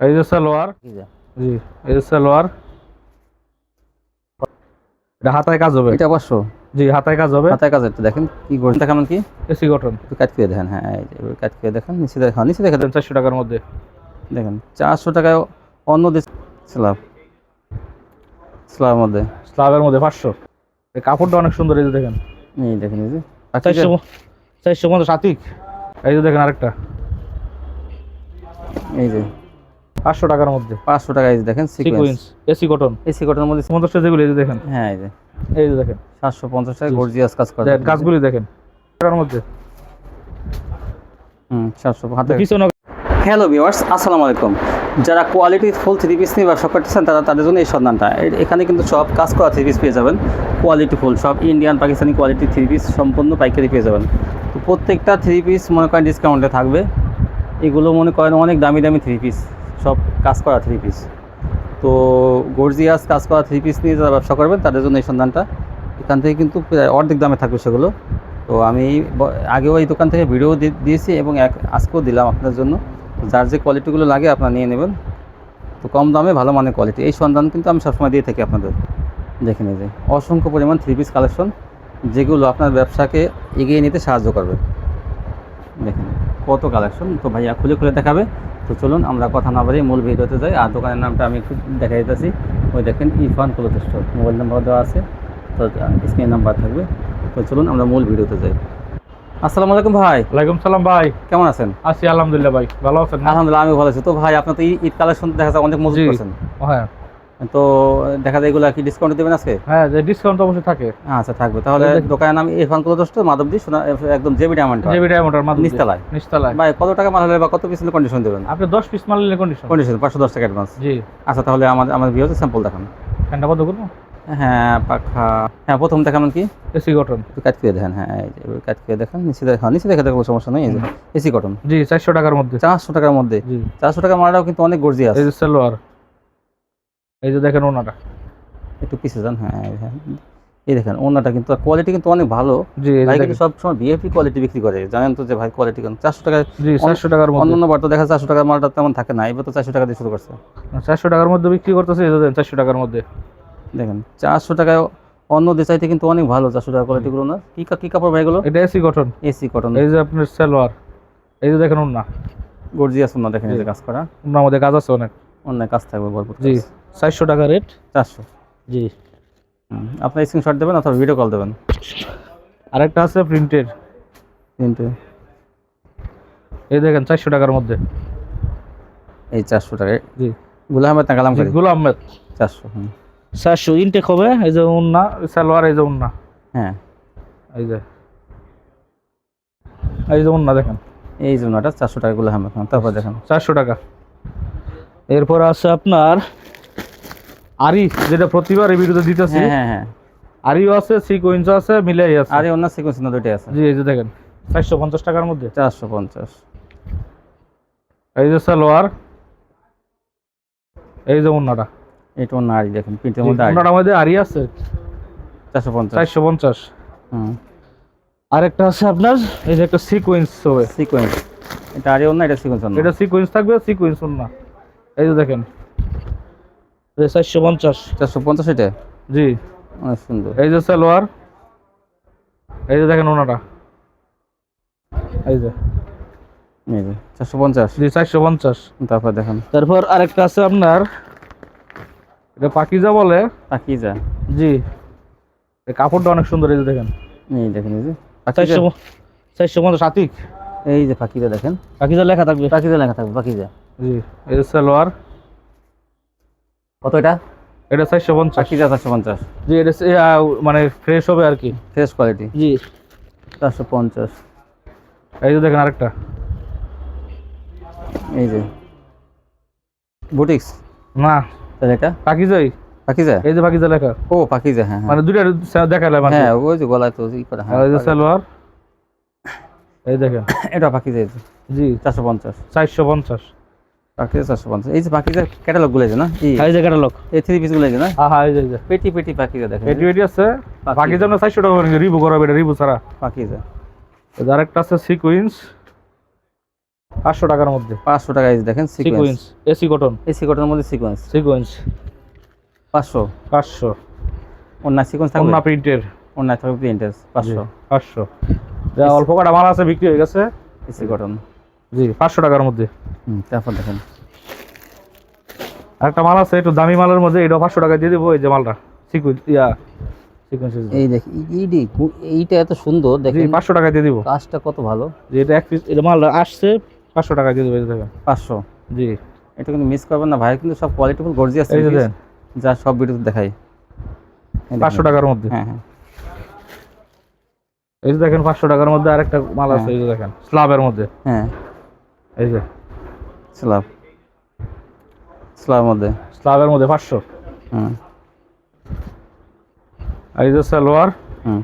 এই যে সালোয়ার? জি এই যে সালোয়ার। এটা হাতায় কাজ হবে। এটা পাঁচশো জি হাতায় কাজ হবে। হাতায় কাজের দেখেন কি করছেন দেখাবেন কি? এসি কটন একটু কাট করে দেখেন। হ্যাঁ কাট করে দেখেন। নিচে দেখেন নিচে দেখেন চারশো টাকার মধ্যে। দেখেন চারশো টাকায় অন্য দেশ স্ল্যাব স্ল্যাবের মধ্যে। স্লাবের মধ্যে পাঁচশো। কাপড়টা অনেক সুন্দর এই যে দেখেন। এই দেখেন এই যে। চারশো চারশো পঞ্চাশ আতিক এই যে দেখেন আরেকটা। এই যে। পাঁচশো টাকার মধ্যে। পাঁচশো টাকা এই দেখেন সিকোয়েন্স এসি কটন এসি কটনের মধ্যে পঞ্চাশটা যেগুলো এই যে দেখেন। হ্যাঁ এই যে। এই যে দেখেন। সাতশো পঞ্চাশ টাকা গর্জিয়াস কাজ করে। দেখেন কাজগুলি দেখেন। টাকার মধ্যে। হুম সাতশো হাতে পিছনে হ্যালো ভিওয়ার্স আসসালামু আলাইকুম। যারা কোয়ালিটি ফুল থ্রি পিস নিয়ে ব্যবসা করতেছেন তারা তাদের জন্য এই সন্ধানটা। এখানে কিন্তু সব কাজ করা থ্রি পিস পেয়ে যাবেন। কোয়ালিটি ফুল সব Indian Pakistani quality three piece সম্পূর্ণ পাইকারি পেয়ে যাবেন। তো প্রত্যেকটা থ্রি পিস মনে করেন ডিসকাউন্টে থাকবে। এগুলো মনে করেন অনেক দামি দামি থ্রি পিস সব কাজ করা থ্রি পিস তো গর্জিয়াস কাজ করা থ্রি পিস নিয়ে যারা ব্যবসা করবেন, তাদের জন্য এই সন্ধানটা। এখান থেকে কিন্তু প্রায় অর্ধেক দামে থাকবে সেগুলো। তো আমি আগেও এই দোকান থেকে ভিডিও দিয়েছি এবং এক, আজকেও দিলাম আপনার জন্য। যার যে কোয়ালিটিগুলো লাগে আপনারা নিয়ে নেবেন। তো কম দামে ভালো মানের কোয়ালিটি এই সন্ধান কিন্তু আমি সবসময় দিয়ে থাকি আপনাদের। দেখে যে, অসংখ্য পরিমাণ থ্রি পিস কালেকশন যেগুলো আপনার ব্যবসাকে এগিয়ে নিতে সাহায্য করবে। দেখেন কত কালেকশন তো ভাইয়া খুলে খুলে দেখাবে। তো চলুন আমরা কথা না বাড়িয়ে মূল ভিডিওতে যাই। আর দোকানের নামটা আমি একটু দেখা দিতেছি। ওই দেখেন Irfan cloth store mobile number দেওয়া আছে। তো স্ক্রিন নাম্বার থাকবে। তো চলুন আমরা মূল ভিডিওতে যাই। আসসালামু আলাইকুম ভাই। ওয়ালাইকুম সালাম ভাই। কেমন আছেন? আছি আলহামদুলিল্লাহ ভাই। ভালো আছেন আলহামদুলিল্লাহ আমি ভালো আছি। তো ভাই আপনার তো ঈদ- কালেকশন দেখা যায় অনেক মজুদ জি। করছেন। হ্যাঁ। তো দেখা যায় এগুলো কি ডিসকাউন্ট দেবেন আজকে? হ্যাঁ যে ডিসকাউন্ট অবশ্যই থাকে। আচ্ছা থাকবে। তাহলে। দোকানের নাম ইরফান ক্লোথ স্টোর মাধবদী সোনা একদম জেবি ডায়মন্ড জেবি ডায়মন্ডের মাধ্যমে নিচতলায়? নিচতলায়। ভাই কত টাকা মাল হলে বা কত পিস কন্ডিশন দেবেন? আপনি দশ পিস মাল নিলে কন্ডিশন কন্ডিশন পাঁচশো দশ টাকা অ্যাডভান্স জি। আচ্ছা তাহলে আমাদের আমাদের ভিডিওতে স্যাম্পল দেখান। ফ্যানটা কত করব? হ্যাঁ পাখা। হ্যাঁ প্রথম দেখাবেন কি? এসি কটন কাট করে দেখেন হ্যাঁ এই যে কাট করে দেখেন। নিচে দেখা নিচে দেখে দেখো সমস্যা নেই এসি কটন জি চারশো টাকার মধ্যে। চারশো টাকার মধ্যে। জি। চারশো টাকা মালটাও কিন্তু অনেক গর্জিয়াস এই সালোয়ার। এই যে দেখেন ওনাটা। একটু পিছিয়ে যান হ্যাঁ এই হ্যাঁ। দেখেন ওনাটা কিন্তু কোয়ালিটি কিন্তু অনেক ভালো। ভাই কিন্তু সবসময় ভিএপি কোয়ালিটি বিক্রি করে। জানেন তো যে ভাই কোয়ালিটি কেন চারশো টাকা চারশো টাকার অন্যান্য বার তো দেখা চারশো টাকার মালটা তেমন থাকে না এবার তো চারশো টাকা দিয়ে শুরু করছে। চারশো টাকার মধ্যে বিক্রি করতেছে চারশো টাকার মধ্যে। দেখেন চারশো টাকায় অন্য দেশাইতে কিন্তু অনেক ভালো চারশো টাকা কোয়ালিটিগুলো না। কি কা- কাপড় ভাই এগুলো? এটা এসি কটন। AC cotton. এই যে আপনার সালোয়ার এই যে দেখেন ওনা গর্জিয়াস না দেখেন এই যে কাজ করা। ওনার মধ্যে কাজ আছে অনেক। অন্য কাজ থাকবে গল্প জি। চারশো টাকা রেট চারশো। জি। হুম, আপনার স্ক্রিনশট দেবেন অথবা ভিডিও কল দেবেন। আরেকটা আছে প্রিন্টের কিন্তু এই দেখেন চারশো টাকার মধ্যে। এই চারশো টাকায়। জি। গুলা আহমেদ না কালাম করি? গুল আহমেদ। চারশো হুম। চারশো ইনটেক হবে এই যে উন্না সালোয়ার এই যে উন্না হ্যাঁ। এই যে। এই যে উন্না দেখেন। এই জন্য এটা চারশো টাকা গুলা আহমেদ হ্যাঁ তারপর দেখেন। চারশো টাকা। এরপর আছে আপনার আরি যেটা প্রতিবার ভিডিওতে দিতেছি। হ্যাঁ হ্যাঁ হ্যাঁ। আরিও আছে সিকোয়েন্স আছে মিলাই আছে। আরে অন্য সিকোয়েন্স না দুইটাই আছে। জি এই যে দেখেন চারশো পঞ্চাশ টাকার মধ্যে। চারশো পঞ্চাশ। এই যে সালোয়ার এই যে উন্নাটা এটা অন্য আড়ি দেখেন প্রিন্টের মধ্যে আড়ি উন্নাটার মধ্যে আরি আছে। চারশো পঞ্চাশ। চারশো পঞ্চাশ। হুম। আরেকটা আছে আপনার এই যে একটা সিকোয়েন্স হবে। সিকোয়েন্স এটা আরে অন্য এটা সিকোয়েন্স অন্য এটা সিকোয়েন্স থাকবে সিকোয়েন্স উন্না এই যে দেখেন চারশো পঞ্চাশ। চারশো পঞ্চাশ এটা? জি। অনেক সুন্দর। এই যে সালোয়ার এই যে দেখেন ওনাটা। এই যে। চারশো পঞ্চাশ। জি চারশো পঞ্চাশ। তারপর দেখেন। তারপর আরেকটা আছে আপনার এটা পাকিজা বলে। যা জি। কাপড়টা অনেক সুন্দর এই যে দেখেন। এই দেখেন এই যে চারশো চারশো পঞ্চাশ আতিক। এই যে পাখিজা দেখেন। পাকিজা লেখা থাকবে। পাখিজা লেখা থাকবে পাখিজা জি এই যে সালোয়ার। কত এটা? এটা চারশো পঞ্চাশ। পাখিজা চারশো পঞ্চাশ? জি এটা মানে ফ্রেশ হবে আর কি। ফ্রেশ কোয়ালিটি জি। চারশো পঞ্চাশ। এই যে দেখেন আরেকটা। এই যে। বুটিক্স? না। তাহলে এটা পাকিজাই। পাখিজা এই যে পাকিজা লেখা। ও পাখিজা হ্যাঁ হ্যাঁ। মানে দুইটা দেখালাম আর কি। হ্যাঁ ওই যে গলায় তো ই করা আর এই যে হ্যাঁ সালোয়ার। এই দেখেন। এটা যে জি। চারশো পঞ্চাশ। চারশো পঞ্চাশ। পাখিজা চারশো পঞ্চাশ এই যে ক্যাটালগগুলো না এই এই যে ক্যাটালগ এই থ্রি পিসগুলো এই না? হ্যাঁ হ্যাঁ এই যে পেটি পেটি পাখিজা দেখেন। আছে। চারশো টাকা করে রিবু করাবে এটা রিবু ছাড়া। পাখিজা আছে সিকুইন্স পাঁচশো টাকার মধ্যে। পাঁচশো টাকা এই দেখেন এসি কটন সিকোয়েন্সের মধ্যে পাঁচশো। পাঁচশো। অন্য সিকোয়েন্স থাকবে? অন্য প্রিন্টের অন্য থাকবে প্রিন্টের পাঁচশো। পাঁচশো। অল্প কটা মাল আছে বিক্রি হয়ে গেছে। এসি কটন জি পাঁচশো টাকার মধ্যে। তারপর দেখেন। আরেকটা মাল আছে একটু দামি মালের মধ্যে এটা পাঁচশো টাকা দিয়ে দেবো এই যে মালটা। ইয়া এই দেখ এইডি এইটা এত সুন্দর দেখেন। পাঁচশো টাকা দিয়ে দিব। কাজটা কত ভালো। যে এটা এক পিস এটা মালটা আসছে পাঁচশো টাকা দিয়ে দেবো দেখেন। পাঁচশো। জি। এটা কিন্তু মিস করবেন না ভাই কিন্তু সব কোয়ালিটিফুল গর্জিয়াস যে সব ভিডিওতে দেখাই। পাঁচশো টাকার মধ্যে। হ্যাঁ হ্যাঁ। এই যে দেখেন পাঁচশো টাকার মধ্যে আরেকটা মাল আছে হ্যাঁ। এই যে দেখেন স্লাবের মধ্যে। হ্যাঁ। এই যে। স্লাব। স্লাবের মধ্যে। স্লাবের মধ্যে পাঁচশো। হুম। এই যে সালোয়ার হুম।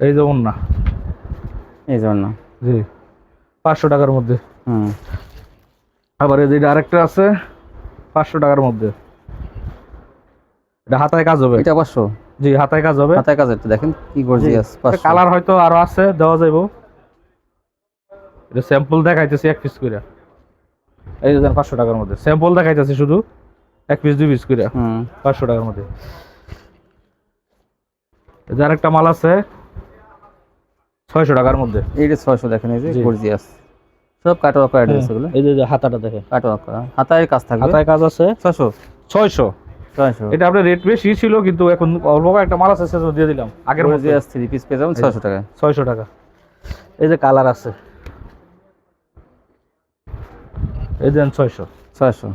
এই যে ওন্না এই জন্য জি। পাঁচশো টাকার মধ্যে। হুম। আবার এই যে এটা আরেকটা আছে পাঁচশো টাকার মধ্যে। এটা হাতায় কাজ হবে। এটা পাঁচশো? জি হাতায় কাজ হবে। হাতায় কাজ একটা দেখেন কি গর্জিয়াস কালার হয়তো আরও আছে দেওয়া যাইব। এটা স্যাম্পল দেখাইতেছি এক পিস করে এই যে পাঁচশো টাকার মধ্যে। স্যাম্পল দেখাইতেছি শুধু এক পিস দুই পিস করে পাঁচশো টাকার মধ্যে। আরেকটা মাল আছে ছয়শো টাকার মধ্যে। এইটা ছয়শো দেখেন এই যে গর্জিয়াস সব কাটো করা এগুলো? এই যে হাতাটা দেখেন। কাটো করা। হাতায় কাজ থাকবে? হাতায় কাজ আছে। ছয়শো? ছয়শো। এটা আপনার রেট বেশি ছিল কিন্তু এখন অল্প একটা মাল আছে সেজন্য দিয়ে দিলাম। আগের মধ্যে থ্রি পিস পেয়ে যাবেন ছয়শো টাকায়। ছয়শো টাকা। এই যে কালার আছে। এই দেন ছয়শো। ছয়শো।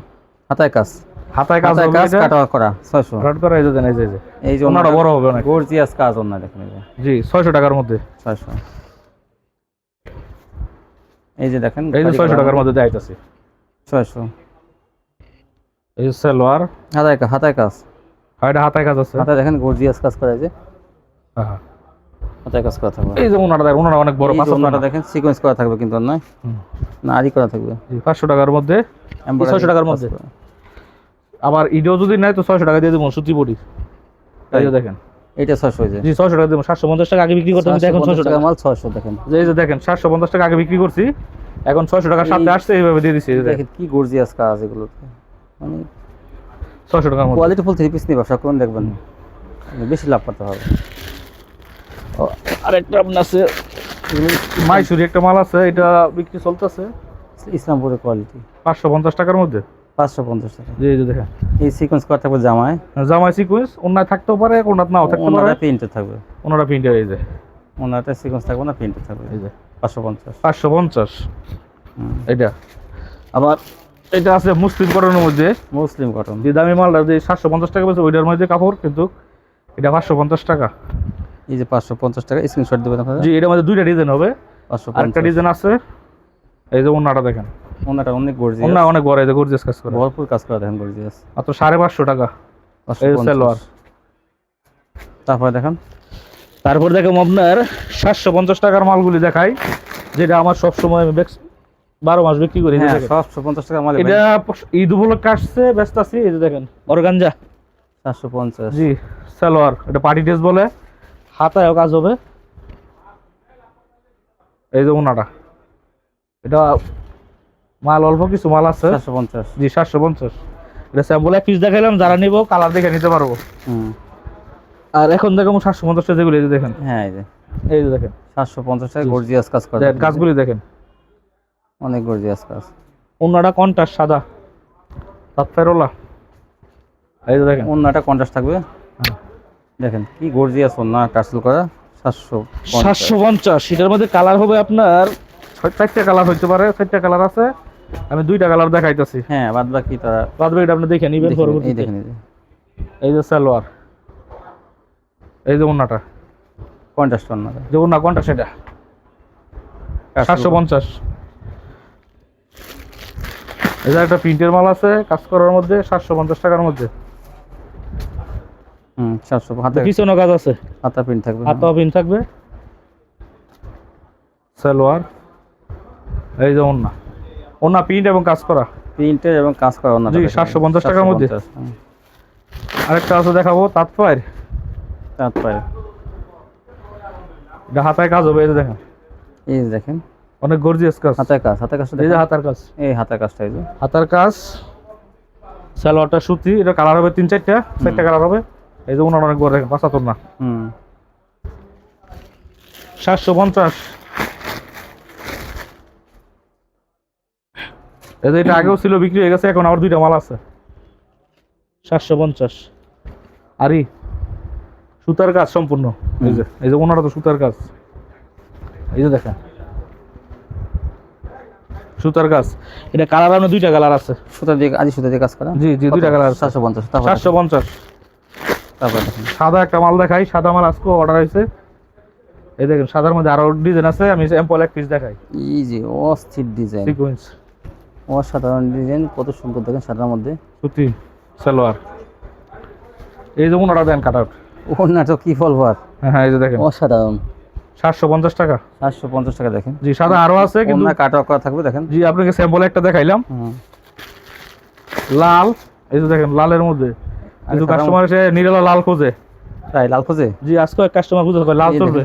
হাতায় কাজ। হাতায় কাজ কাজ। কাটো করা ছয়শো। রাট করা এই যে দেন এই যে। এই যে। ওনাটা বড় হবে অনেক। গর্জিয়াস কাজ অন্য দেখেন জি ছয়শো টাকার মধ্যে। ছয়শো। এই যে দেখেন এই যে কারি ছয়শো করা টাকার মধ্যে দেখাইতেছি। ছয়শো। এই যে সালোয়ার। হাতায় কাজ হাতায় কাজ। এটা হাতায় কাজ আছে। হাতায় দেখেন গর্জিয়াস কাজ করা এই যে। হ্যাঁ, কাজ করা থাকবে। এই যে ওনাটা দেখেন ওনাটা অনেক বড় এই যে পাঁচশো দেখেন সিকোয়েন্স করা থাকবে কিন্তু নয়। না আরই করা থাকবে। পাঁচশো টাকার মধ্যে ছয়শো টাকার মধ্যে? আবার ইডিও যদি নেয় তো ছয়শো টাকা দিয়ে দেবো সুতি এই দেখেন। ছয়শো এই জি ছয়শো টাকা দেবো সাতশো পঞ্চাশ টাকা আগে বিক্রি এখন ছয়শো টাকা। টাকা মাল ছয়শো দেখেন। যে এই যে দেখেন সাতশো পঞ্চাশ টাকা আগে বিক্রি করছি এখন ছয়শো টাকার সাথে আসছে এইভাবে দিয়ে দিচ্ছি দেখেন। কি গর্জিয়াস কাজ এগুলো। মানে ছয়শো টাকার মধ্যে। কোয়ালিটি ফুল থ্রি পিস নিয়ে ব্যবসা করুন দেখবেন। বেশি লাভ করতে হবে। আরেকটা আপনার আছে মাইসুরি একটা মাল আছে এটা বিক্রি চলতেছে? ইসলামপুরের কোয়ালিটি পাঁচশো পঞ্চাশ টাকার মধ্যে? পাঁচশো পঞ্চাশ টাকা। জি যে দেখেন। এই সিকোয়েন্স করা থাকবে? জামায় জামাই সিকুয়েন্স ওনার থাকতেও পারে ওনার নাও থাকতে পারে। ওনারা প্রিন্টে থাকবে। ওনারা প্রিন্টার এই যে। ওনারটা সিকোয়েন্স থাকবে না প্রিন্টে থাকবে। এই যে। পাঁচশো পঞ্চাশ। পাঁচশো পঞ্চাশ। এটা আবার এটা আছে মুসলিম কটনের মধ্যে। মুসলিম কটন যে দামি মালটা যে সাতশো পঞ্চাশ টাকা পেয়েছে ওইটার মধ্যে কাপড় কিন্তু এটা পাঁচশো পঞ্চাশ টাকা। এই যে পাঁচশো পঞ্চাশ টাকা স্ক্রিনশট দেবেন আপনারা? জি এটার মধ্যে দুইটা ডিজাইন হবে। পাঁচশো পঞ্চাশ। ডিজাইন আছে। এই যে ওনাটা দেখেন। ওনাটা অনেক গর্জিয়াস ওনা অনেক বড় এই যে গর্জিয়াস কাজ করে। ভরপুর কাজ করা দেখেন গর্জিয়াস মাত্র সাড়ে পাঁচশো টাকা। সালোয়ার তারপরে দেখেন। তারপর দেখেন আপনার সাতশো পঞ্চাশ টাকার মালগুলি দেখাই যেটা আমার সবসময় আমি বারো মাস বিক্রি করি। হ্যাঁ সাতশো পঞ্চাশ টাকা মাল এটা ঈদ উপলক্ষে আসছে ব্যস্ত আছি এই যে দেখেন। অর্গানজা। সাতশো পঞ্চাশ। জি সালোয়ার এটা পার্টি ড্রেস বলে। হাতায়ও কাজ হবে। এই যে ওনাটা এটা মাল অল্প কিছু মাল আছে। সাতশো পঞ্চাশ। জি সাতশো পঞ্চাশ। এটা স্যাম্পল এক পিস দেখাইলাম যারা নিবো কালার দেখে নিতে পারব। আর এখন দেখো সাতশো পঞ্চাশ যেগুলো এই যে দেখেন। হ্যাঁ এই যে। এই যে দেখেন। সাতশো পঞ্চাশ টাকা গর্জিয়াস কাজ করা। দেখেন, কাজগুলি দেখেন। অনেক গর্জিয়াস কাজ। ওনাটা কন্টাস সাদা। তাত ফেরোলা। এই যে দেখেন। অন্যটা কন্ট্রাস্ট থাকবে? হ্যাঁ। দেখেন কি গর্জিয়াস না টার্সেল করা সাতশো সাতশো পঞ্চাশ। এটার মধ্যে কালার হবে আপনার চারটা কালার হইতে পারে চারটা কালার আছে। আমি দুইটা কালার দেখাইতেছি। হ্যাঁ বাদ বাকি তারা বাদ বাকিটা আপনি দেখে নিবেন দেখে নিন, এই যে সালোয়ার এই যে ওনাটা কন্ট্রাস্ট অন্যটা যে ওনা কোনটা সেটা সাতশো পঞ্চাশ। যে একটা প্রিন্টের মাল আছে কাজ করার মধ্যে সাতশো পঞ্চাশ টাকার মধ্যে। হুম সাতশো হাতে পিছনে কাজ আছে। হাতা প্রিন্ট থাকবে হাত পিন থাকবে। সালোয়ার। এই যে ওনা ওনা প্রিন্ট এবং কাজ করা। প্রিন্টের এবং কাজ করা অন্য জি, 750 টাকার মধ্যে। আরেকটা আছে দেখাবো তাৎপায়ের তারপরে এটা হাতায় কাজ হবে এই যে দেখেন। এই দেখেন। অনেক গর্জিয়াস কাজ। হাতের কাজ হাতের কাজটা এই যে হাতার কাজ। এই হাতের কাজটা এই যে। হাতার কাজ। সালোয়ারটা সুতি এটা কালার হবে তিন চারটা। চারটা কালার হবে। এই যে ওনার অনেক বড় দেখেন পাঁচাত্তর না। হুম। সাতশো পঞ্চাশ। এই যে এটা আগেও ছিল বিক্রি হয়ে গেছে এখন আবার দুইটা মাল আছে। সাতশো পঞ্চাশ। আরি সুতার কাজ সম্পূর্ণ। এই যে এই যে ওনারা তো সুতার কাজ। এই যে দেখেন। সুতার কাজ। এটা কালার আনো দুইটা কালার আছে। সুতা দিয়ে আজ সুতা দিয়ে কাজ করা? জি জি দুইটা কালার সাতশো পঞ্চাশ চারশো পঞ্চাশ। তারপর দেখেন সাদা একটা মাল দেখাই সাদা মাল আজকে অর্ডার হয়েছে। এই দেখেন সাদার মধ্যে আরও ডিজাইন আছে আমি স্যাম্পল এক পিস দেখাই। যে অস্থির ডিজাইন সিকোয়েন্স অসাধারণ ডিজাইন কত সুন্দর দেখেন সাদার মধ্যে। সুতি সালোয়ার। এই যে ওনারা দেন কাট আউট ওনা তো কি ফলভার হ্যাঁ হ্যাঁ এই যে দেখেন। অসাধারণ। সাতশো পঞ্চাশ টাকা। সাতশো পঞ্চাশ টাকা দেখেন। জি সাদা আরও আছে কিন্তু ওনা কাট করা থাকবে দেখেন। জি আপনাকে স্যাম্পল একটা দেখাইলাম। লাল এই যে দেখেন লালের মধ্যে। কিন্তু কাস্টমার এসে নিরালা লাল খোঁজে। তাই লাল খোঁজে? জি আজকে এক কাস্টমার পারে লাল চলবে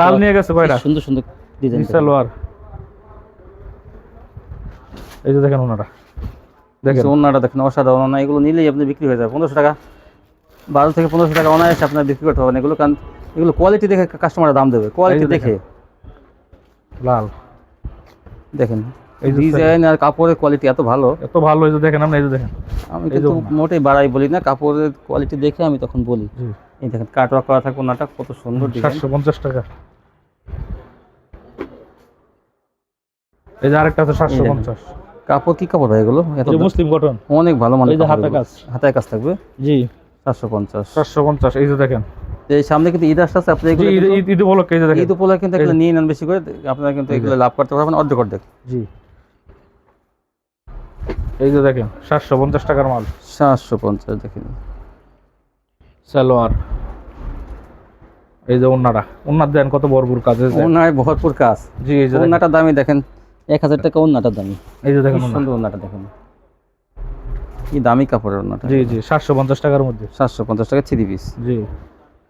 লাল নিয়ে গেছে কয়টা? সুন্দর সুন্দর ডিজাইন সালোয়ার এই যে দেখেন ওনারা। দেখেন। ওনাটা দেখেন অসাধারণ ওনা এগুলো নিলেই আপনি বিক্রি হয়ে যাবে। পনেরোশো টাকা বারো থেকে পনেরোশো টাকা অনায়াসে আপনার বিক্রি করতে পারবেন। এগুলো কারণ এগুলো কোয়ালিটি দেখে কাস্টমার দাম দেবে। কোয়ালিটি দেখে। লাল। দেখেন। এই ডিজাইন আর কাপড়ের কোয়ালিটি এত ভালো এত ভালো এই যে দেখেন আপনি এই যে দেখেন আমি কিন্তু মোটেই বাড়াই বলি না কাপড়ের কোয়ালিটি দেখে আমি তখন বলি এই দেখেন কাট ওয়ার্ক করা থাকে ওনাটা কত সুন্দর সাতশো পঞ্চাশ টাকা এই যে আরেকটা আছে সাতশো পঞ্চাশ কাপড় কি কাপড় ভাই এগুলো এত মুসলিম কটন অনেক ভালো মানে এই যে হাতে কাজ। হাতে কাজ থাকবে জি সাতশো পঞ্চাশ সাতশো পঞ্চাশ এই যে দেখেন এই সামনে কিন্তু ঈদ আসতে আছে আপনি ঈদ উপলক্ষে দেখেন ঈদ উপলক্ষে কিন্তু নিয়ে নেন বেশি করে আপনারা কিন্তু এগুলো লাভ করতে পারবেন অর্ধেক অর্ধেক জি এই যে দেখেন সাতশো পঞ্চাশ টাকার মাল। সাতশো পঞ্চাশ দেখেন। সালোয়ার। এই যে ওনারা ওনার দেন কত বড় কাজ ওনায় ভরপুর কাজ। জি এই যে দেখেন। ওনাটার দামই দেখেন এক হাজার টাকা ওনাটার দামি। এই যে দেখেন। সুন্দর ওনাটা দেখেন। কি দামি কাপড়ের ওনাটা জি জি সাতশো পঞ্চাশ টাকার মধ্যে। সাতশো পঞ্চাশ টাকা থ্রি পিস। জি।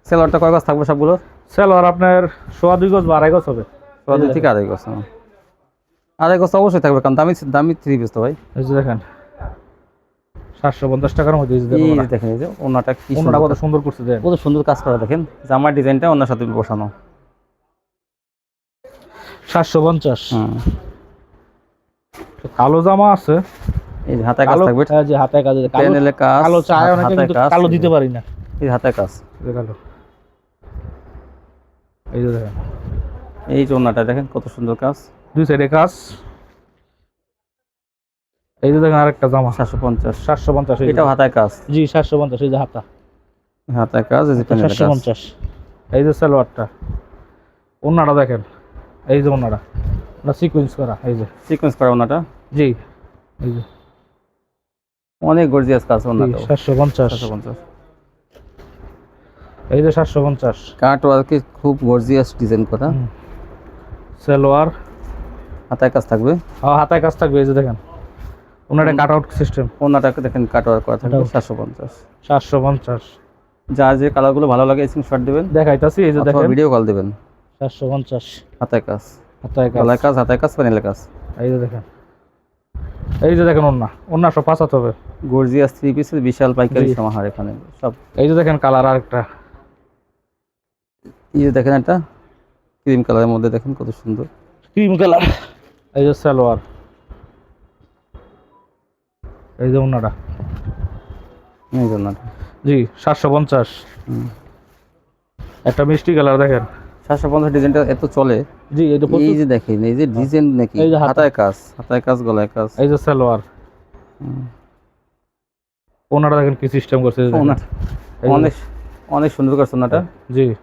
সেলারটা কয় গাছ থাকবে সবগুলো সালোয়ার আপনার সোয়া দুই গজ বা আড়াই গজ হবে। সোয়া দুই থেকে আড়াই গাছ হ্যাঁ। আড়াই গাছ অবশ্যই থাকবে কারণ দামি দামি থ্রি পিস তো ভাই এই যে দেখেন সাতশো পঞ্চাশ টাকার মধ্যে এই যে দেখেন যে ওনা। দেখেন এই যে ওনাটা কি ওনাটা সুন্দর কত সুন্দর করছে কত সুন্দর কাজ করা দেখেন জামার ডিজাইনটা ওনার সাথে বসানো সাতশো পঞ্চাশ কালো জামা আছে এই যে হাতে কাজ কালো থাকবে হ্যাঁ, যে হাতে কাজ কালো প্যানেলে কাজ কালো চায় অনেকে কিন্তু কালো দিতে পারি না এই হাতে কাজ কালো এই যে দেখেন এই যে ওনাটা দেখেন কত সুন্দর কাজ দুই সাইডে কাজ। এই যে দেখেন আরেকটা জামা। সাতশো পঞ্চাশ। সাতশো পঞ্চাশ। এটাও হাতায় কাজ? জি সাতশো পঞ্চাশ এই যে হাতা। হাতায় কাজ এই যে সাতশো পঞ্চাশ। এই যে সালোয়ারটা। ওনাটা দেখেন। এই যে ওনাটা ওটা সিকুয়েন্স করা এই যে। সিকোয়েন্স করা ওনাটা জি এই যে। অনেক গর্জিয়াস কাজ ওনাটা সাতশো পঞ্চাশ। সাতশো পঞ্চাশ। এই যে সাতশো পঞ্চাশ। কাট ওয়ার্কে খুব গর্জিয়াস ডিজাইন করা। সালোয়ার। হাতায় কাজ থাকবে? হ্যাঁ, হাতায় কাজ থাকবে এই যে দেখেন। ওনাটা কাট আউট সিস্টেম ওনাটাকে দেখেন কাট ওয়ার্ক করা থাকবে সাতশো পঞ্চাশ। সাতশো পঞ্চাশ। যার যে কালারগুলো ভালো লাগে স্ক্রিনশট দিবেন। দেখাইতাছি এই যে দেখেন। ভিডিও কল দিবেন। সাতশো পঞ্চাশ। হাতায় কাজ। হাতায় কাজ। গলায় কাজ হাতায় কাজ প্যানেলে কাজ। এই যে দেখেন। এই যে দেখেন ওন্না ওন্না সব পাঁচাতে হবে। গর্জিয়াস থ্রি পিসের বিশাল পাইকারি সমাহার এখানে। সব এই যে দেখেন কালার আরেকটা। এই যে দেখেন একটা ক্রিম কালারের মধ্যে দেখেন কত সুন্দর। Cream colour. এই যে সালোয়ার। এই যে ওন্নাটা এই জন্যটা জি সাতশো পঞ্চাশ। একটা মিষ্টি কালার দেখেন। সাতশো পঞ্চাশ ডিজাইনটা এত চলে? জি এটা এই যে দেখেন এই যে ডিজাইন নাকি? এই যে হাতায় কাজ হাতায় কাজ গলায় কাজ। এই যে সালোয়ার। ওনারা দেখেন কি সিস্টেম করছে যে যে- অনেক অনেক সুন্দর করছে ওনাটা। জি।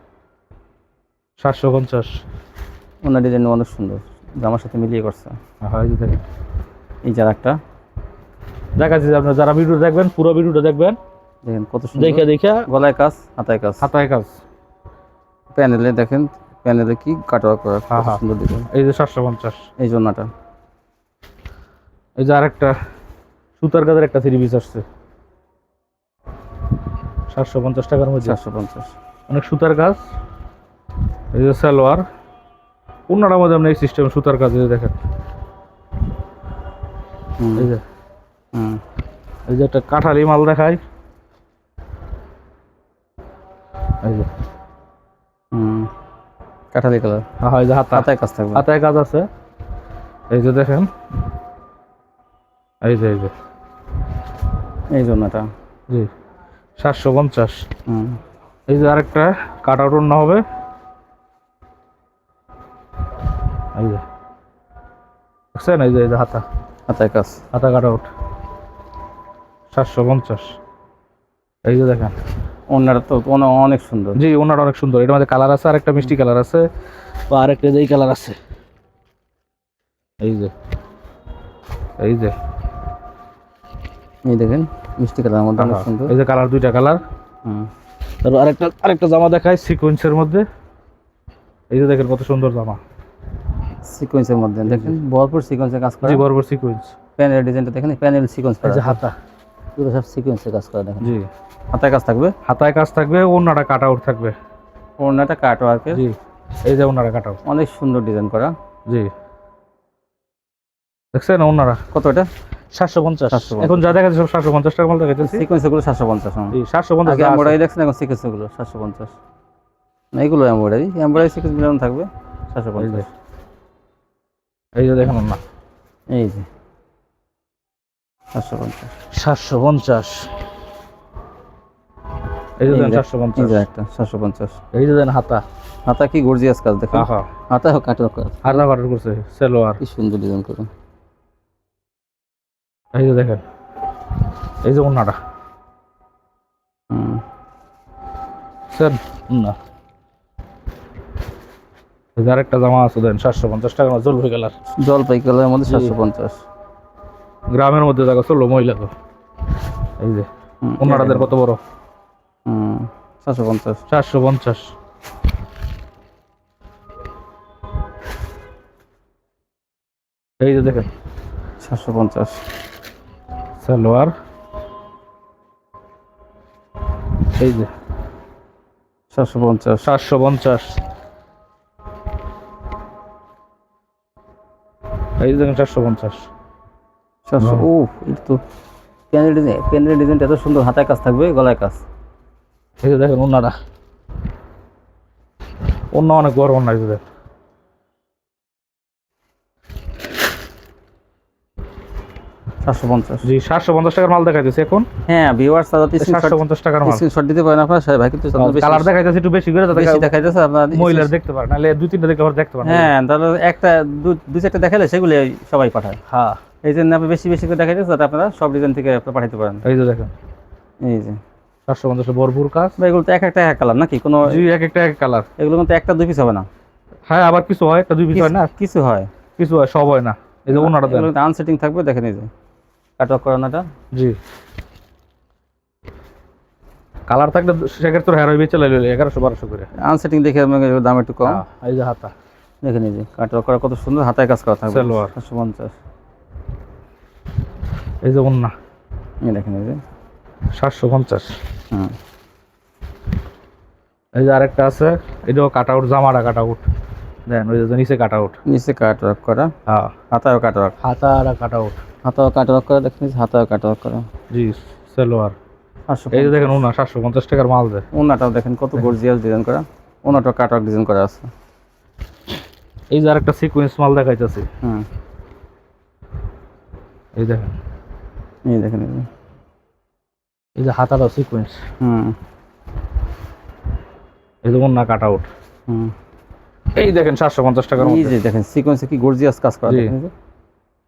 সাতশো পঞ্চাশ। ওনার ডিজাইন অনেক সুন্দর। জামার সাথে মিলিয়ে করছে। হ্যাঁ এই যে দেখেন। এই যার একটা দেখাচ্ছি যে আপনার যারা ভিডিও দেখবেন পুরো ভিডিওটা দেখবেন দেখেন কত সুন্দর। দেখে দেখে গলায় কাজ হাতায় কাজ। হাতায় কাজ। প্যানেলে দেখেন প্যানেলে কি কাটওয়ার্ক করা। সুন্দর ডিজাইন এই যে সাতশো পঞ্চাশ। এই জন্যটা এই যে আরেকটা সুতার কাজের একটা থ্রি পিস আসছে। সাতশো পঞ্চাশ টাকার মধ্যে। চারশো পঞ্চাশ। অনেক সুতার কাজ। এই যে সালোয়ার। অন্যটার মধ্যে আপনি এই সিস্টেম সুতার কাজে দেখেন। হুম, এই যে। হুম, এই যে একটা কাঠালি মাল দেখায় এই যে। হুম। কাঠালি কালার। হ্যাঁ এই যে হাতা। হাতায় কাজ থাকবে। হাতায় কাজ আছে। এই যে দেখেন। এই যে এই যে। এই জন্য এটা। জি। সাতশো পঞ্চাশ। হুম, এই যে আরেকটা কাট আউট অন্য হবে। এই যে। দেখছেন এই যে এই যে হাতা। হাতায় কাজ। হাতা কাট সাতশো পঞ্চাশ। এই যে দেখেন। অন্যটা তো অনে- অনেক সুন্দর। জি ওনার অনেক সুন্দর। এটার মধ্যে কালার আছে আরেকটা মিষ্টি কালার আছে। বা আরেকটা যেই কালার আছে। এই যে। এই যে। এই দেখেন মিষ্টি কালার মধ্যে অনেক সুন্দর। এই যে কালার দুইটা কালার। হুম। তারপর আরেকটা আরেকটা জামা দেখায় সিকোয়েন্সের মধ্যে। এই যে দেখেন কত সুন্দর জামা। সিকোয়েন্সের মধ্যে দেখেন ভরপুর সিকোয়েন্সের কাজ করা। জি বরাবর সিকোয়েন্স। প্যানেল ডিজাইনটা দেখেন প্যানেল সিকোয়েন্স করা। হাতা। পুরো সব সিকোয়েন্সে কাজ করা দেখেন। জি। হাতায় কাজ থাকবে? হাতায় কাজ থাকবে ওনাটা কাট আউট থাকবে। ওড়নাটা কাট ওয়ার্কের জি এই যে ওনারা কাট আউট অনেক সুন্দর ডিজাইন করা। জি। দেখছেন ওনারা কত এটা? সাতশো পঞ্চাশ। 750 এখন যা দেখা যাচ্ছে সব সাতশো পঞ্চাশ টাকা মাল দেখাচ্ছি সিকোয়েন্সগুলো সাতশো পঞ্চাশ সাতশো পঞ্চাশ এমব্রয়ডারি দেখছেন এখন সিকোয়েন্সগুলো সাতশো পঞ্চাশ। না এগুলো এমব্রয়ডারি এমব্রয়ডারি সিকোয়েন্স মিলানো থাকবে সাতশো পঞ্চাশ। এই যে দেখেন না। এই যে। সাতশো পঞ্চাশ। সাতশো পঞ্চাশ। এই যে দেন সাতশো পঞ্চাশ। একটা সাতশো পঞ্চাশ। এই যে দেন হাতা। হাতা কি গর্জিয়াস কাজ দেখুন। হাতা কাটার কাজ হাতা কাটার করছে সেলোয়ার। কি সুন্দর ডিজাইন করে এই যে দেখেন। এই যে ওনাটা হুম। সেন না এই যে আরেকটা জামা আছে দেন সাতশো পঞ্চাশ টাকা জলপাই কালার। জলপাই কালারের মধ্যে সাতশো পঞ্চাশ। গ্রামের মধ্যে দেখা চলল মহিলা তো এই যে ওনারাদের কত বড়? হুম সাতশো পঞ্চাশ। চারশো পঞ্চাশ। এই যে দেখেন। সাতশো পঞ্চাশ। সালোয়ার। এই যে। সাতশো পঞ্চাশ। সাতশো পঞ্চাশ। এই দেখেন চারশো পঞ্চাশ। সাতশো ও এটা তো ডিজাইন প্যানেল ডিজাইনটা এত সুন্দর হাতায় কাজ থাকবে গলায় কাজ। এই দেখেন ওনারা অন্য অনেক বড় অন্য দেখেন। সাতশো পঞ্চাশ। জি সাতশো পঞ্চাশ টাকার মাল দেখাইতেছে এখন। হ্যাঁ ভিউয়ার্স তারা সাতশো পঞ্চাশ টাকার মাল। স্ক্রিনশট দিতে পারেন আপনার ভাই কিন্তু কালার দেখাইতেছে একটু বেশি করে বেশি দেখাইতেছে আপনার মহিলার দেখতে পারে নাহলে দুই তিনটা দেখে আবার দেখতে পারে হ্যাঁ তাহলে একটা দুই চারটা দেখালে সেগুলি সবাই পাঠায়। হ্যাঁ। এই জন্য আপনি বেশি বেশি করে দেখাইতেছে যাতে আপনারা সব ডিজাইন থেকে আপনারা পাঠাইতে পারেন। এই যে দেখেন। এই যে। চারশো পঞ্চাশে ভরপুর কাজ। বা এগুলো তো এক একটা এক কালার নাকি? কোনো জি এক একটা এক কালার। এগুলো কিন্তু একটা দুই পিস হবে না। হ্যাঁ আবার কিছু হয় একটা দুই পিস হয় না? কিছু হয়। কিছু হয় সব হয় না। এই যে ওনাটা আনসেটিং থাকবে দেখেন এই যে কাট অফ করানোটা জি। কালার থাকলে সেক্ষেত্রে হেয়ার বেচে লাইলে এগারোশো বারোশো করে। আনসেটিং দেখে দাম একটু কম। হ্যাঁ, এই যে হাতা। দেখেন এই যে কাট অফ করা কত সুন্দর হাতায় কাজ করা থাকবে। সালোয়ার। সাতশো পঞ্চাশ। এই যে এই দেখেন এই যে সাতশো পঞ্চাশ। হুম এই যে আরেকটা আছে এটাও কাট আউট জামাটা কাট আউট দেন ওই যে নিচে কাট আউট নিচে কাট ওয়ার্ক করা। হ্যাঁ। হাতায়ও কাট হাতা আর কাট আউট হাতাও কাট ওয়ার্ক করা দেখেন হাতাও কাট ওয়ার্ক করা। জি সেলোয়ার। এই যে দেখেন ওনা সাতশো পঞ্চাশ টাকার মাল দেয় ওনাটাও দেখেন কত গর্জিয়াস ডিজাইন করা। ওনাটাও কাট ওয়ার্ক ডিজাইন করা আছে। এই যে আরেকটা সিকুয়েন্স মাল দেখাইতেছি। হুম। এই দেখেন। এই দেখেন এই যে। এই যে হাতাটা সিকুয়েন্স হুম। এই যে ওন্না কাট আউট হুম। এই দেখেন সাতশো পঞ্চাশ টাকার এই যে দেখেন সিকোয়েন্সে কি গর্জিয়াস কাজ করা দেখেন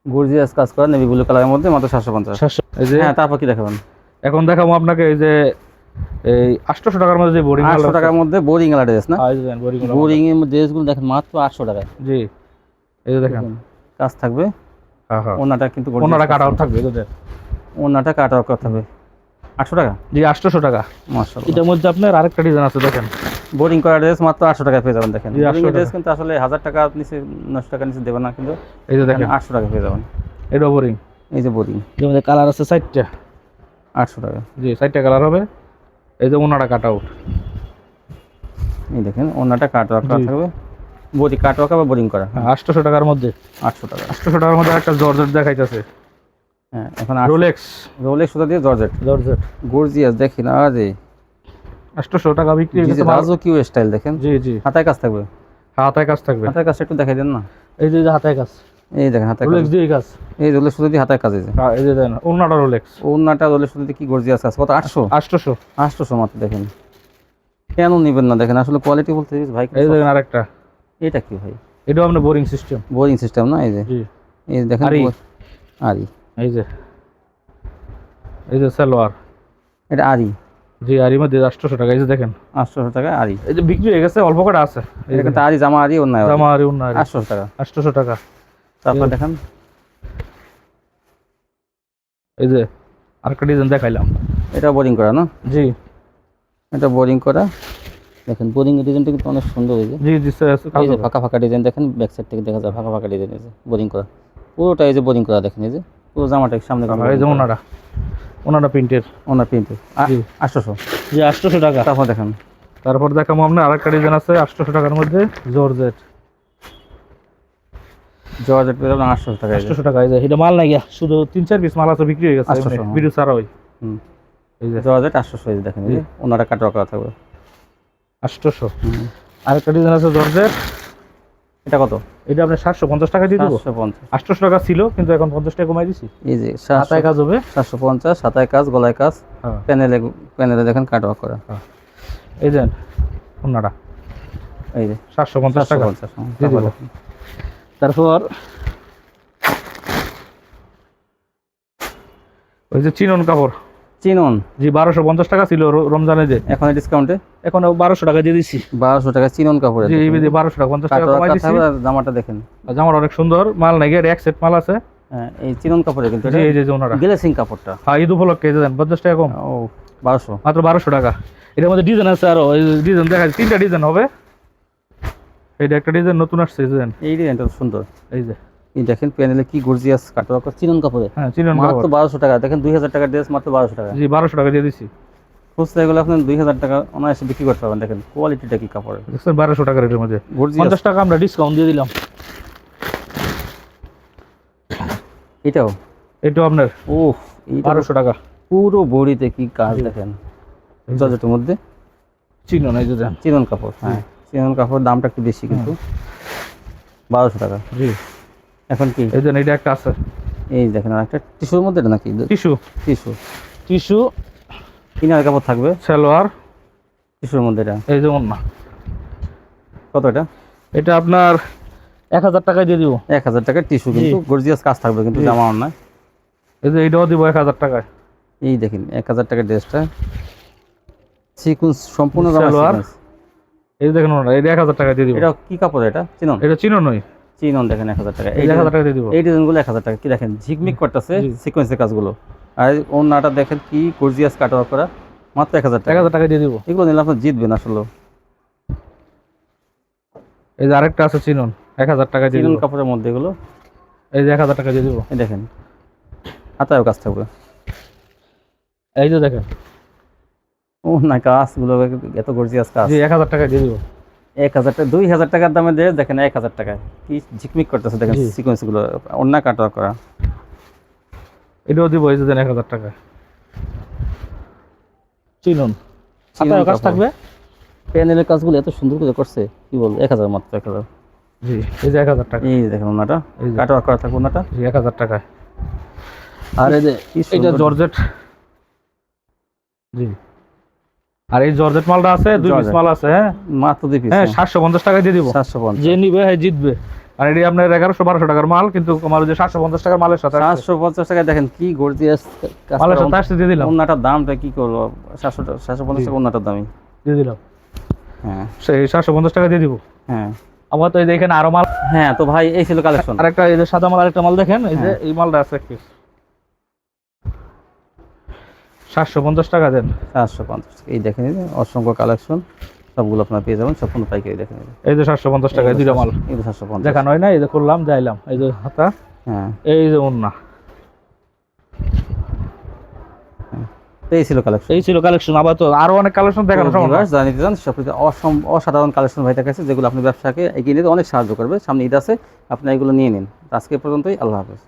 গর্জিয়াস কাজ করা নেভি ব্লু কালারের মধ্যে মাত্র সাতশো পঞ্চাশ। সাতশো এই যে হ্যাঁ তারপর কি দেখাবেন? এখন দেখাবো আপনাকে এই যে এই আটশোশো টাকার মধ্যে যে বোরিং আটশো টাকার মধ্যে বোরিং কালার ড্রেস না? বোরিং এর ড্রেসগুলো দেখেন মাত্র আটশো টাকায়। জি। এই যে দেখেন। কাজ থাকবে। হ্যাঁ হ্যাঁ। ওনাটা কিন্তু ওনারা কাট আউট থাকবে। ওনাটা কাট আউট করতে হবে আটশো টাকা? জি আটশোশো টাকা। মাশাআল্লাহ। এটার মধ্যে আপনার আরেকটা ডিজাইন আছে দেখেন। বোরিং করা ড্রেস মাত্র আটশো টাকা পেয়ে যাবেন দেখেন। জি, 800 বোরিং ড্রেস কিন্তু আসলে হাজার টাকা নিচে নশো টাকা নিচে দেবে না কিন্তু এই যে দেখেন। আটশো টাকা পেয়ে যাবেন। এটা বোরিং এই যে বোরিং এর মধ্যে কালার আছে চারটা। আটশো টাকা। জি চারটা কালার হবে। এই যে ওনারা কাট আউট এই দেখেন ওনাটা কাট আউট করা। থাকবে। বডি কাটওয়ার্ক বা বোরিং করা। আটশোশো টাকার মধ্যে। আটশো টাকা। আটশোশো টাকার মধ্যে একটা জর্জেট দেখাইতেছে। হ্যাঁ এখন রোলেক্স রোলেক্স সুতা দিয়ে জর্জেট জর্জেট গর্জিয়াস দেখেন আরে আটশোশো টাকা বিক্রি হয়ে গেছে মাল। রাজকীয় স্টাইল দেখেন। জি জি। হাতায় কাজ থাকবে? হাতায় কাজ থাকবে। হাতায় কাজটা একটু দেখাই দেন না। এই যে হাতায় কাজ। এই দেখেন হাতায় কাজ। রোলেক্স দিয়ে কাজ। এই রোলেক্স সুতা দিয়ে হাতায় কাজ এই যে। হ্যাঁ, এই যে দেন অন্যটা রোলেক্স ওনাটা রোলেক্স সুতা দিয়ে কি গর্জিয়াস কাজ? কত আটশো? আটশোশো। আটশোশো মাত্র দেখেন। কেন নিবেন না দেখেন আসলে কোয়ালিটি বলতে ভাই এই দেখেন আরেকটা। এটা কি ভাই? এটাও আপনার বোরিং সিস্টেম বোরিং সিস্টেম না এই যে? জি। এই দেখেন আরি। আরি। এই যে এই যে সালোয়ার। এটা আরি জি আরির মধ্যে আটশোশো টাকা এই যে দেখেন। আটশোশো টাকা আরি এই যে বিক্রি হয়ে গেছে অল্প করে আছে। এটা আরি জামা আরি অন্য জামা আরি অন্য আরি আটশোশো টাকা। আটশোশো টাকা। তারপর দেখেন। এই যে আরেকটা ডিজাইন দেখাইলাম। এটা বোরিং করা না? জি। এটা বোরিং করা। দেখেন বোরিং ডিজাইনটা কিন্তু অনেক সুন্দর হয়েছে জি জি স্যার এই যে ফাঁকা ফাঁকা ডিজাইন দেখেন ব্যাক সাইড থেকে দেখা যায় ফাঁকা ফাঁকা ডিজাইন এই যে বোরিং করা। পুরোটা এই যে বোরিং করা দেখেন এই যে। পুরো জামাটা সামনে এই যে ওনারা ওনারা প্রিন্টের। ওনার প্রিন্ট জি। আটশোশো। জি আটশোশো টাকা। তারপর দেখেন। তারপর দেখাবো আপনার আরেকটা ডিজাইন আছে আটশোশো টাকার মধ্যে জর্জেট জর্জেট পেয়ে যাবেন আটশোশো টাকা আটশোশো টাকা এই যে এটা মাল নাই গিয়া শুধু তিন চার পিস মাল আছে বিক্রি হয়ে গেছে 800 এমনি, হ্যাঁ। ছাড়া ওই এই যে। জর্জেট আটশোশো এই দেখেন ওনারা কাটা করা থাকবে। আটশোশো। আরেকটা ডিজাইন আছে জর্জেট এটা কত? এটা আপনার সাতশো পঞ্চাশ টাকা দিয়ে দেবো। আটশোশো টাকা ছিল কিন্তু এখন পঞ্চাশ টাকা কমাই দিছি। এই যে হাতায় কাজ হবে। সাতশো পঞ্চাশ হাতায় কাজ গলায় কাজ। হ্যাঁ। প্যানেলে প্যানেলে দেখেন কাটওয়ার্ক করা। এই দেন ওনারা এই যে সাতশো পঞ্চাশ টাকা। পঞ্চাশ হ্যাঁ, তারপর তারপর ওই যে চিনন কাপড়। চিনন। জি বারোশো পঞ্চাশ টাকা ছিল রমজানে যে। এখন ডিসকাউন্টে এখন বারোশো টাকা দিয়ে দিচ্ছি বারোশো টাকা চিনন কাপড়ে জি এই বারোশো টাকা পঞ্চাশ টাকা কমাই দিচ্ছি জামাটা দেখেন। জামার অনেক সুন্দর মাল নাই এক সেট মাল আছে। হ্যাঁ এই চিনন কাপড়ে কিন্তু এই যে ওনারা। গ্লেসিং কাপড়টা। হ্যাঁ ঈদ উপলক্ষে দেন পঞ্চাশ টাকা কম। ও বারোশো। মাত্র বারোশো টাকা। এটার মধ্যে ডিজাইন আছে আরও ডিজাইন দেখা তিনটা ডিজাইন হবে। এইটা একটা ডিজাইন নতুন আসছে দেন। এই ডিজাইনটা সুন্দর। এই যে। এই দেখেন প্যানেলে কি গর্জিয়াস কাটওয়ার্ক চিনন কাপড়ে। হ্যাঁ চিনন মাত্র বারোশো টাকা। দেখেন দুই হাজার টাকার ড্রেস মাত্র বারোশো টাকা। জি বারোশো টাকা দিয়ে দিচ্ছি খুচরা এগুলো আপনি দুই হাজার টাকা অনায়াসে বিক্রি করতে পারবেন। দেখেন কোয়ালিটিটা কি কাপড়ের। বারোশো টাকার এটার মধ্যে। পঞ্চাশ টাকা আমরা ডিসকাউন্ট দিয়ে দিলাম। এটাও? এটাও আপনার। ও বারোশো টাকা। পুরো বড়িতে কি কাজ দেখেন। জর্জেটের মধ্যে? চিনন এই যে চিনন কাপড় হ্যাঁ। চিনন কাপড় দামটা একটু বেশি কিন্তু। বারোশো টাকা। জি। এখন কি? এই দেন এটা একটা আছে। এই দেখেন আর একটা টিস্যুর মধ্যে এটা নাকি? টিস্যু। টিস্যু। টিস্যু। কিনার কাপড় থাকবে? সালোয়ার। টিস্যুর মধ্যে এটা? এই যেমন না কত এটা? এটা আপনার এক হাজার টাকায় দিয়ে দিব। এক হাজার টাকার টিস্যু কিন্তু গর্জিয়াস কাজ থাকবে কিন্তু। জামা নয় এই যে এটাও দিব এক হাজার টাকায়। এই দেখেন এক হাজার টাকার ড্রেসটা। সিকুয়েন্স সম্পূর্ণ জামা সালোয়ার। এই দেখেন এটা এক হাজার টাকায় দিয়ে দিব। এটা কি কাপড় এটা? চিনন? এটা চিনো নই চিনন দেখেন এক হাজার টাকা। এক হাজার টাকা দিয়ে দিব। এই ডিজাইনগুলো এক হাজার টাকা। কি দেখেন ঝিকমিক করতেছে সিকোয়েন্সের কাজগুলো। আর ওনাটা দেখেন কি গর্জিয়াস কাটওয়ার্ক করা। মাত্র এক হাজার এক টাকা হাজার টাকা দিয়ে দিব। এগুলো নিলে আপনি জিতবেন আসলে। এই যে আরেকটা আছে চিনন। এক হাজার টাকা দিয়ে চিনন কাপড়ের মধ্যে এগুলো। এই যে এক হাজার টাকা দিয়ে দিব। এই দেখেন। হাতায়ও কাজ থাকবে। এই যে দেখেন। ও না কাজগুলো এত গর্জিয়াস কাজ। এক হাজার টাকা দিয়ে দিব। এক হাজার টাকা দুই হাজার টাকার দামে দিয়ে দেখেন এক হাজার টাকায় কি ঝিকমিক করতেছে দেখেন। সিকোয়েন্সগুলো অন্য কাটওয়ার্ক করা। এটাও দিব এই দেন এক হাজার টাকা। চিনন। হাতায়ও কাজ। থাকবে? প্যানেলের কাজগুলো এত সুন্দর করে করছে কি বলব এক হাজার মাত্র এক হাজার। জি এই যে এক হাজার টাকা। এই দেখেন ওনাটা যে। করা থাকবে ওনাটা জি এক হাজার টাকায় আর এই যে এটা জর্জেট। জি। আর এই জর্জেট মালটা আছে দুই পিস মাল আছে হ্যাঁ? মাত্র দুই পিস হ্যাঁ সাতশো পঞ্চাশ টাকা দিয়ে দিব। যে নিবে হ্যাঁ জিতবে। আর এটি আপনার এগারোশো বারোশো টাকার মাল কিন্তু আমার যে সাতশো পঞ্চাশ টাকার মালের সাথে দেখেন কি গর্জিয়াস মালের সাথে দিয়ে দিলাম। ওনাটার দামটা কি করব? টাকা ওনাটার দামই। দিয়ে দিলাম। হ্যাঁ। সেই সাতশো পঞ্চাশ টাকা দিয়ে দিব। হ্যাঁ। আবার তো এই দেখেন আরও মাল হ্যাঁ তো ভাই এই ছিল কালেকশন আরেকটা এই যে সাদা মাল আরেকটা মাল দেখেন এই যে হ্যাঁ। এই মালটা আছে সাতশো পঞ্চাশ টাকা দেন। সাতশো পঞ্চাশ এই দেখে নিন অসংখ্য কালেকশন। সবগুলো আপনার পেয়ে যাবেন সম্পূর্ণ পাইকারি দেখেন এই যে। এই যে সাতশো পঞ্চাশ টাকা দুইটা মাল। এই যে সাতশো পঞ্চাশ। দেখানো হয় না এই যে করলাম যাইলাম। এই যে হাতা হ্যাঁ। এই যে অন্যা এই ছিল কালেকশন। এই ছিল কালেকশন আবার তো আরও অনেক কালেকশন দেখানো সম্ভব। যারা নিতে চান সবকিছু অসম অসাধারণ কালেকশন ভাই কাছে যেগুলো আপনি ব্যবসাকে এগিয়ে নিতে অনেক সাহায্য করবে। সামনে ঈদ আছে আপনি এগুলো নিয়ে নিন। আজকে পর্যন্তই আল্লাহ হাফেজ।